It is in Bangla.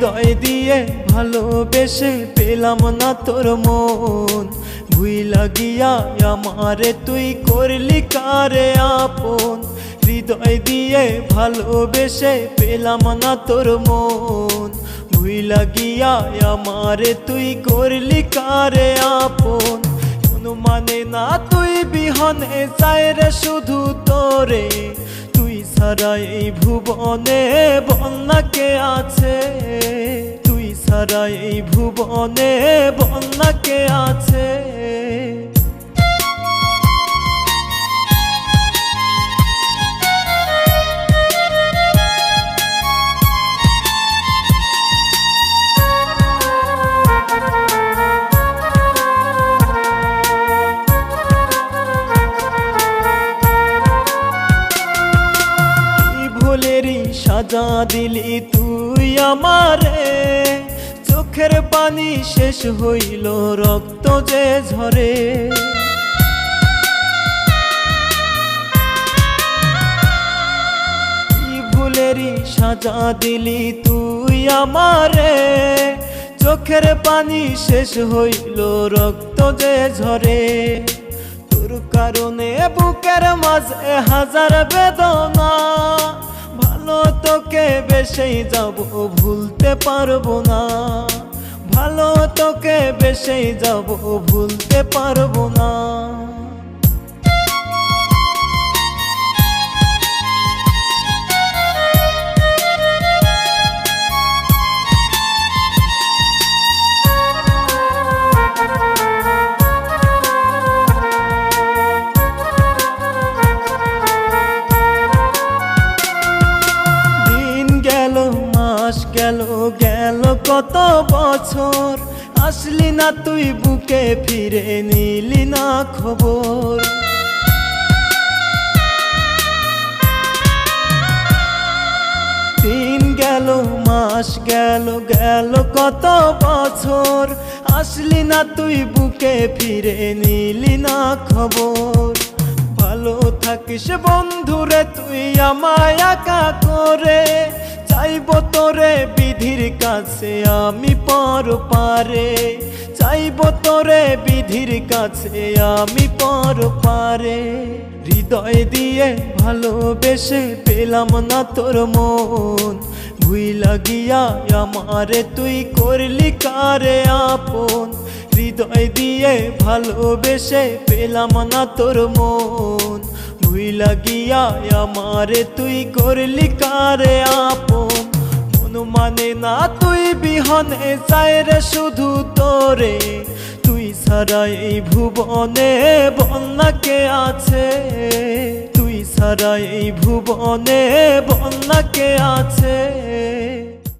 দিয়ে ভালোবেসে পেলাম না তোর মন। ভুই লাগিয়া আমারে তুই করলি কারে আপন? হৃদয় দিয়ে ভালোবেসে পেলাম না তোর মন। ভুই লাগিয়া আমারে তুই করলি কারে আপন? কোনো মানে না তুই বিহনে চাই রে শুধু তোরে। এই ভুবনে বন্যা কে আছে। তুই সারাই ভুবনে বন্যা কে আছে। সাজা দিলি তুই আমারে। চোখের পানি শেষ হইল রক্ত যে ঝরে। ভুলেরই সাজা দিলি তুই আমারে। চোখের পানি শেষ হইল রক্ত যে ঝরে। তোর কারণে বুকের মাঝে হাজার বেদনা। তোকে বেশেই যাব ভুলতে পারব না। ভালো তোকে বেশেই যাব ভুলতে পারব না। কত বছর আসলি না তুই, বুকে ফিরে নিলি না খবর। দিন গেল, মাস গেল গেল কত বছর আসলি না তুই, বুকে ফিরে নিলি না খবর। ভালো থাকিস বন্ধুরে, তুই আমায় একা করে চাইব তোরে বিধির কাছে, আমি পর পারে। চাইব তোরে বিধির কাছে, আমি পর পারে। হৃদয় দিয়ে ভালোবেসে পেলাম না তোর মন। ভুই লাগিয়া আমারে তুই করলি কারে আপন? হৃদয় দিয়ে ভালোবেসে পেলাম না তোর মন। ভুই লাগিয়া আমারে তুই করলি কারে আপন? মন মানে না, তুই বিহনে চাই রে শুধু তোরে। তুই ছাড়া এই ভুবনে বন্যা কে আছে? তুই ছাড়া এই ভুবনে বন্যা কে আছে?